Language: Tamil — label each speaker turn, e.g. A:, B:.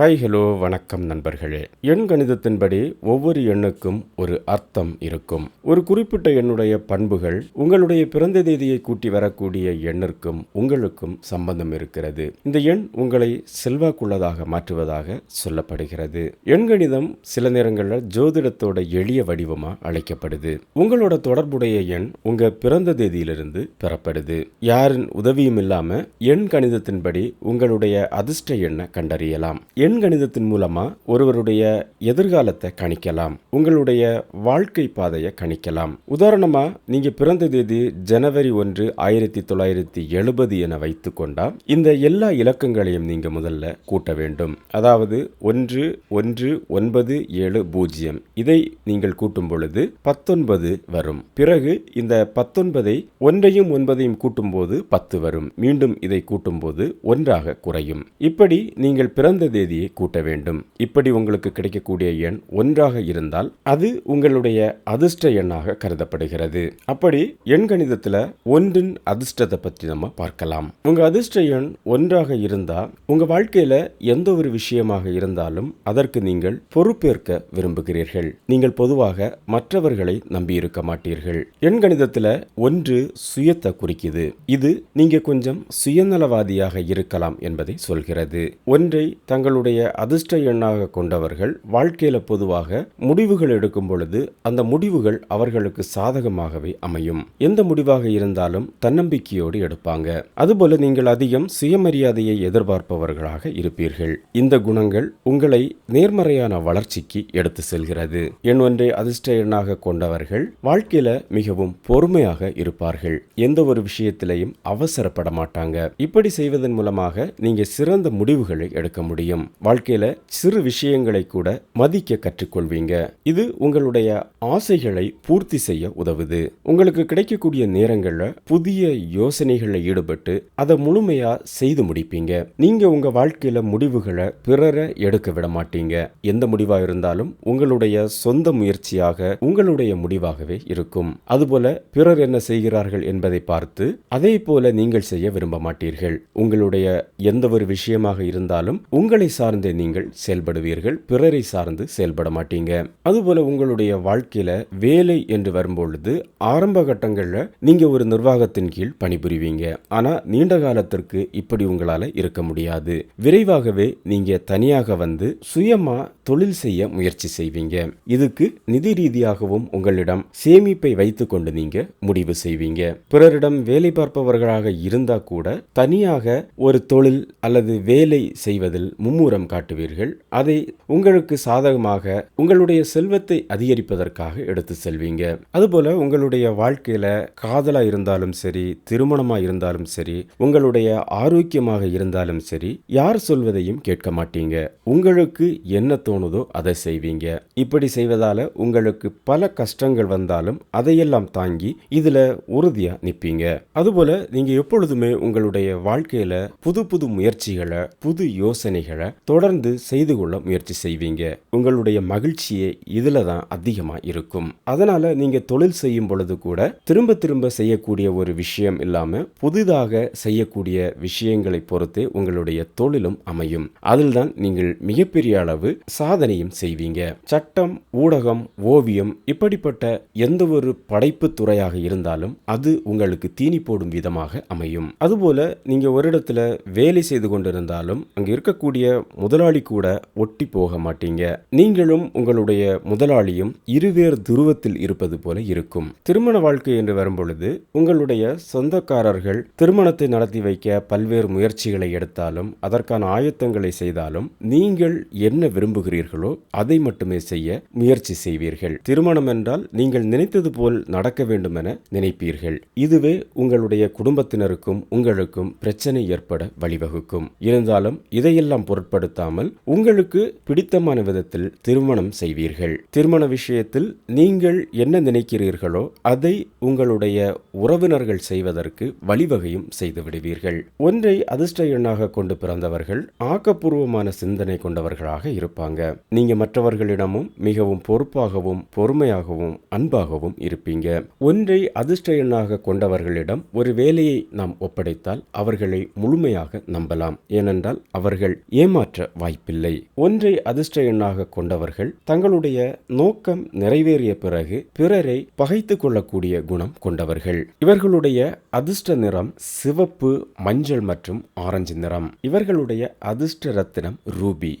A: ஹாய் ஹலோ வணக்கம் நண்பர்களே. எண் கணிதத்தின்படி ஒவ்வொரு எண்ணுக்கும் ஒரு அர்த்தம் இருக்கும். ஒரு குறிப்பிட்ட எண்ணுடைய பண்புகள் உங்களுடைய பிறந்த தேதியை கூட்டி வரக்கூடிய எண்ணிற்கும் உங்களுக்கும் சம்பந்தம் இருக்கிறது. இந்த எண் உங்களை செல்வாக்குள்ளதாக மாற்றுவதாக சொல்லப்படுகிறது. எண் கணிதம் சில நேரங்களில் ஜோதிடத்தோட எளிய வடிவமா அழைக்கப்படுது. உங்களோட தொடர்புடைய எண் உங்க பிறந்த தேதியிலிருந்து பெறப்படுது. யாரின் உதவியும் இல்லாம எண் கணிதத்தின்படி உங்களுடைய அதிர்ஷ்ட எண்ணை கண்டறியலாம். எண் கணிதத்தின் மூலமா ஒருவருடைய எதிர்காலத்தை கணிக்கலாம் உங்களுடைய வாழ்க்கை பாதையை கணிக்கலாம். உதாரணமா நீங்க பிறந்த தேதி ஜனவரி ஒன்று ஆயிரத்தி தொள்ளாயிரத்தி எழுபது என வைத்துக்கொண்டா இந்த எல்லா இலக்கங்களையும் நீங்க முதல்ல கூட்ட வேண்டும். அதாவது ஒன்று ஒன்று ஒன்பது ஏழு பூஜ்ஜியம். இதை நீங்கள் கூட்டும் பொழுது பத்தொன்பது வரும். பிறகு இந்த பத்தொன்பதை ஒன்றையும் ஒன்பதையும் கூட்டும்போது பத்து வரும். மீண்டும் இதை கூட்டும்போது ஒன்றாக குறையும். இப்படி நீங்கள் பிறந்த தேதியை கூட்ட வேண்டும். இப்படி உங்களுக்கு கிடைக்கக்கூடிய எண் ஒன்றாக இருந்தால் அது உங்களுடைய அதிர்ஷ்ட எண்ணாக கருதப்படுகிறது. அப்படி எண்கணிதத்தில் ஒன்றின் அதிர்ஷ்டத்தை பற்றி நம்ம பார்க்கலாம். உங்க அதிர்ஷ்ட எண் ஒன்றாக இருந்தால் உங்கள் வாழ்க்கையில எந்த ஒரு விஷயமாக இருந்தாலும் அதற்கு நீங்கள் பொறுப்பேற்க விரும்புகிறீர்கள். நீங்கள் பொதுவாக மற்றவர்களை நம்பி இருக்க மாட்டீர்கள். எண்கணிதத்தில் ஒன்று சுயத்தை குறிக்குது. இது நீங்கள் கொஞ்சம் சுயநலவாதியாக இருக்கலாம் என்பதை சொல்கிறது. ஒன்றை தங்களுடைய அதிர்ஷ்ட எண்ணாக கொண்டவர்கள் வாழ்க்கையில பொதுவாக முடிவுகள் எடுக்கும் பொழுது அந்த முடிவுகள் அவர்களுக்கு சாதகமாகவே அமையும். எந்த முடிவாக இருந்தாலும் தன்னம்பிக்கையோடு எடுப்பாங்க. அதுபோல நீங்கள் அதிகம் சுயமரியாதையை எதிர்பார்ப்பவர்களாக இருப்பீர்கள். இந்த குணங்கள் உங்களை நேர்மறையான வளர்ச்சிக்கு எடுத்து செல்கிறது. எண் ஒன்றை அதிர்ஷ்ட எண்ணாக கொண்டவர்கள் வாழ்க்கையில மிகவும் பொறுமையாக இருப்பார்கள். எந்த ஒரு விஷயத்திலையும் அவசரப்பட மாட்டாங்க. இப்படி செய்வதன் மூலமாக நீங்க சிறந்த முடிவுகளை எடுக்க முடியும். வாழ்க்கையில சிறு விஷயங்களை கூட மதிக்க கற்றுக்கொள்வீங்க. இது உங்களுடைய ஆசைகளை பூர்த்தி செய்ய உதவுது. உங்களுக்கு கிடைக்கக்கூடிய நேரங்களில் புதிய யோசனைகளில் ஈடுபட்டு அதை முழுமையா செய்து முடிப்பீங்க. நீங்க உங்க வாழ்க்கையில முடிவுகளை பிறரை எடுக்க விட மாட்டீங்க. எந்த முடிவா இருந்தாலும் உங்களுடைய சொந்த முயற்சியாக உங்களுடைய முடிவாகவே இருக்கும். அதுபோல பிறர் என்ன செய்கிறார்கள் என்பதை பார்த்து அதே போல நீங்கள் செய்ய விரும்ப மாட்டீர்கள். உங்களுடைய எந்த ஒரு விஷயமாக இருந்தாலும் உங்களை சார்ந்தே நீங்கள் செயல்படுவீர்கள் பிறரை சார்ந்து செயல்பட மாட்டீங்க. அதுபோல உங்களுடைய வாழ்க்கையில வேலை என்று வரும்பொழுது ஆரம்ப கட்டங்களில் நீங்க ஒரு நிர்வாகத்தின் கீழ் பணிபுரிவீங்க. ஆனா நீண்ட காலத்திற்கு இப்படி உங்களால இருக்க முடியாது. விரைவாகவே நீங்க தனியாக வந்து சுயமா தொழில் செய்ய முயற்சி செய்வீங்க. இதுக்கு நிதி ரீதியாகவும் உங்களிடம் சேமிப்பை வைத்துக்கொண்டு நீங்க முடிவு செய்வீங்க. பிறரிடம் வேலை பார்ப்பவர்களாக இருந்தா கூட தனியாக ஒரு தொழில் அல்லது வேலை செய்வதில் மும்முரம் காட்டுவீர்கள். அதை உங்களுக்கு சாதகமாக உங்களுடைய செல்வத்தை அதிகரிப்பதற்காக எடுத்து செல்வீங்க. அதுபோல உங்களுடைய வாழ்க்கையில காதலா இருந்தாலும் சரி திருமணமா இருந்தாலும் சரி உங்களுடைய ஆரோக்கியமாக இருந்தாலும் சரி யார் சொல்வதையும் கேட்க மாட்டீங்க. உங்களுக்கு என்ன தோணுதோ அதை செய்வீங்க. இப்படி செய்வதால உங்களுக்கு பல கஷ்டங்கள் வந்தாலும் அதையெல்லாம் தாங்கி இதுல உறுதியா நிப்பீங்க. அதுபோல நீங்க எப்பொழுதுமே உங்களுடைய வாழ்க்கையில புது புது முயற்சிகளை புது யோசனைகளை தொடர்ந்து செய்து கொள்ள முயற்சி செய்வீங்க. உங்களுடைய மகிழ்ச்சியே இதில் தான் அதிகமாக இருக்கும். அதனால் நீங்கள் தொழில் செய்யும் பொழுது கூட திரும்ப திரும்ப செய்யக்கூடிய ஒரு விஷயம் இல்லாமல் புதிதாக செய்யக்கூடிய விஷயங்களை பொறுத்தே உங்களுடைய தொழிலும் அமையும். அதில் தான் நீங்கள் மிகப்பெரிய அளவு சாதனையும் செய்வீங்க. சட்டம் ஊடகம் ஓவியம் இப்படிப்பட்ட எந்த ஒரு படைப்பு துறையாக இருந்தாலும் அது உங்களுக்கு தீனி போடும் விதமாக அமையும். அதுபோல நீங்க ஒரு இடத்துல வேலை செய்து கொண்டிருந்தாலும் அங்க இருக்கக்கூடிய முதலாளி கூட ஒட்டி போக மாட்டீங்க. நீங்களும் உங்களுடைய முதலாளியும் இருவேறு துருவத்தில் இருப்பது போல இருக்கும். திருமண வாழ்க்கை என்று வரும்பொழுது உங்களுடைய சொந்தக்காரர்கள் திருமணத்தை நடத்தி வைக்க பல்வேறு முயற்சிகளை எடுத்தாலும் அதற்கான ஆயத்தங்களை செய்தாலும் நீங்கள் என்ன விரும்புகிறீர்களோ அதை மட்டுமே செய்ய முயற்சி செய்வீர்கள். திருமணம் என்றால் நீங்கள் நினைத்தது போல் நடக்க வேண்டும் என நினைப்பீர்கள். இதுவே உங்களுடைய குடும்பத்தினருக்கும் உங்களுக்கும் பிரச்சனை ஏற்பட வழிவகுக்கும். இருந்தாலும் இதையெல்லாம் பொருட்பட பொருட்படுத்தாமல் உங்களுக்கு பிடித்தமான விதத்தில் திருமணம் செய்வீர்கள். திருமண விஷயத்தில் நீங்கள் என்ன நினைக்கிறீர்களோ அதை உங்களுடைய உறவினர்கள் செய்வதற்கு வழிவகையும் செய்து விடுவீர்கள். ஒன்றை அதிர்ஷ்ட எண்ணாக கொண்டு பிறந்தவர்கள் ஆக்கப்பூர்வமான சிந்தனை கொண்டவர்களாக இருப்பாங்க. நீங்க மற்றவர்களிடமும் மிகவும் பொறுப்பாகவும் பொறுமையாகவும் அன்பாகவும் இருப்பீங்க. ஒன்றை அதிர்ஷ்ட எண்ணாக கொண்டவர்களிடம் ஒரு வேலையை நாம் ஒப்படைத்தால் அவர்களை முழுமையாக நம்பலாம். ஏனென்றால் அவர்கள் ஏமாற்ற ஏமாற்ற வாய்ப்பில்லை. ஒன்றை அதிர்ஷ்ட எண்ணாக கொண்டவர்கள் தங்களுடைய நோக்கம் நிறைவேறிய பிறகு பிறரை பகைத்து கொள்ளக்கூடிய குணம் கொண்டவர்கள். இவர்களுடைய அதிர்ஷ்ட நிறம் சிவப்பு மஞ்சள் மற்றும் ஆரஞ்சு நிறம். இவர்களுடைய அதிர்ஷ்ட ரத்தினம் ரூபி.